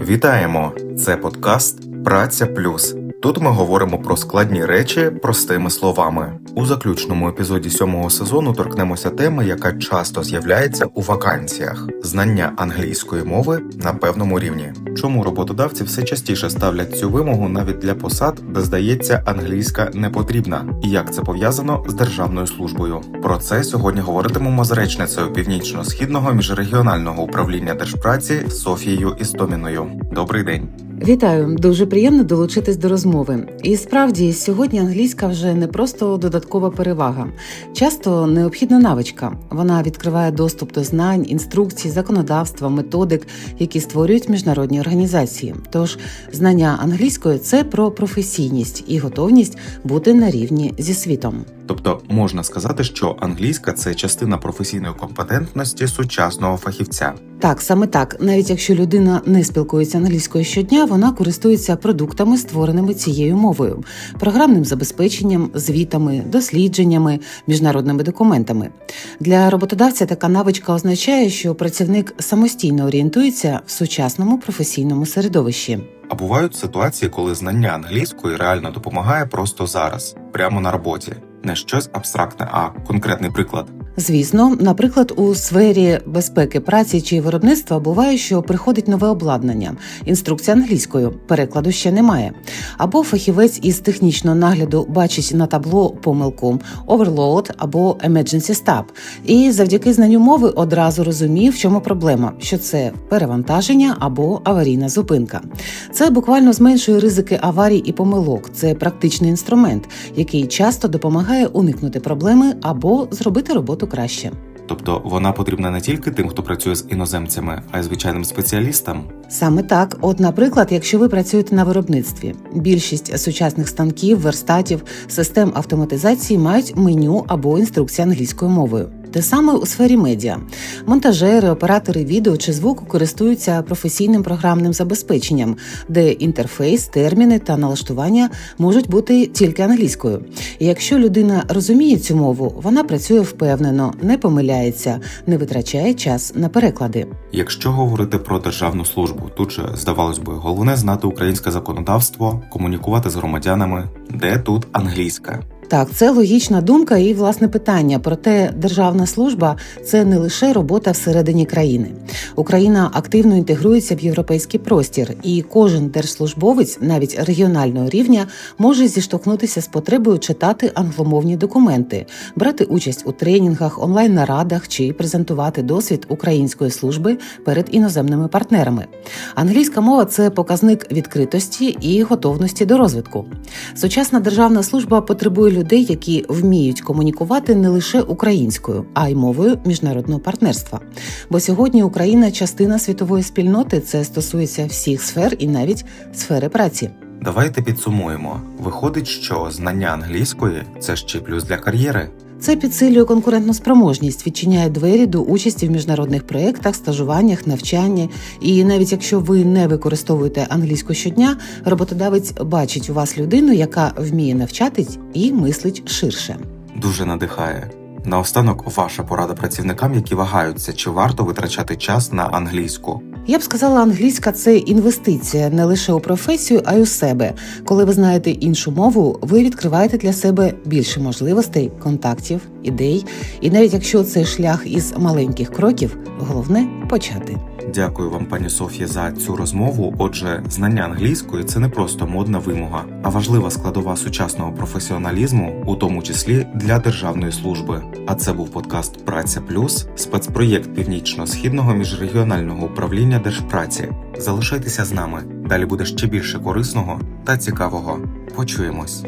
Вітаємо! Це подкаст Праця Плюс. Тут ми говоримо про складні речі простими словами. У заключному епізоді сьомого сезону торкнемося теми, яка часто з'являється у вакансіях: знання англійської мови на певному рівні. Чому роботодавці все частіше ставлять цю вимогу навіть для посад, де здається, англійська не потрібна, і як це пов'язано з державною службою? Про це сьогодні говоритимемо з речницею північно-східного міжрегіонального управління держпраці Софією Істоміною. Добрий день. Вітаю, дуже приємно долучитись до розмови. І справді сьогодні англійська вже не просто додаткова перевага, часто необхідна навичка. Вона відкриває доступ до знань, інструкцій, законодавства, методик, які створюють міжнародні організації. Тож знання англійської це про професійність і готовність бути на рівні зі світом. Тобто можна сказати, що англійська це частина професійної компетентності сучасного фахівця. Так, саме так, навіть якщо людина не спілкується англійською щодня, вона користується продуктами, створеними цією мовою, програмним забезпеченням, звітами, дослідженнями, міжнародними документами. Для роботодавця така навичка означає, що працівник самостійно орієнтується в сучасному професійному середовищі. А бувають ситуації, коли знання англійської реально допомагає просто зараз, прямо на роботі. Не щось абстрактне, а конкретний приклад. Звісно, наприклад, у сфері безпеки праці чи виробництва буває, що приходить нове обладнання, інструкція англійською, перекладу ще немає. Або фахівець із технічного нагляду бачить на табло помилку overload або emergency stop, і завдяки знанню мови одразу розуміє, в чому проблема, що це перевантаження або аварійна зупинка. Це буквально зменшує ризики аварій і помилок. Це практичний інструмент, який часто допомагає уникнути проблеми або зробити роботу краще. Тобто вона потрібна не тільки тим, хто працює з іноземцями, а й звичайним спеціалістам. Саме так, от, наприклад, якщо ви працюєте на виробництві, більшість сучасних станків, верстатів, систем автоматизації мають меню або інструкції англійською мовою. Те саме у сфері медіа. Монтажери, оператори відео чи звуку користуються професійним програмним забезпеченням, де інтерфейс, терміни та налаштування можуть бути тільки англійською. І якщо людина розуміє цю мову, вона працює впевнено, не помиляється, не витрачає час на переклади. Якщо говорити про державну службу, тут же здавалось би, головне знати українське законодавство, комунікувати з громадянами, де тут англійська. Так, це логічна думка і власне питання. Проте державна служба це не лише робота всередині країни. Україна активно інтегрується в європейський простір, і кожен держслужбовець, навіть регіонального рівня, може зіштовхнутися з потребою читати англомовні документи, брати участь у тренінгах, онлайн-нарадах чи презентувати досвід української служби перед іноземними партнерами. Англійська мова це показник відкритості і готовності до розвитку. Сучасна державна служба потребує людей, які вміють комунікувати не лише українською, а й мовою міжнародного партнерства. Бо сьогодні Україна частина світової спільноти, це стосується всіх сфер і навіть сфери праці. Давайте підсумуємо. Виходить, що знання англійської це ще плюс для кар'єри. Це підсилює конкурентну спроможність, відчиняє двері до участі в міжнародних проєктах, стажуваннях, навчанні. І навіть якщо ви не використовуєте англійську щодня, роботодавець бачить у вас людину, яка вміє навчатись і мислить ширше. Дуже надихає. Наостанок, ваша порада працівникам, які вагаються, чи варто витрачати час на англійську. Я б сказала, англійська це інвестиція не лише у професію, а й у себе. Коли ви знаєте іншу мову, ви відкриваєте для себе більше можливостей, контактів, ідей. І навіть якщо це шлях із маленьких кроків, головне почати. Дякую вам, пані Софія, за цю розмову. Отже, знання англійської це не просто модна вимога, а важлива складова сучасного професіоналізму, у тому числі для державної служби. А це був подкаст Праця Плюс, спецпроєкт північно-східного міжрегіонального управління держпраці. Залишайтеся з нами. Далі буде ще більше корисного та цікавого. Почуємось.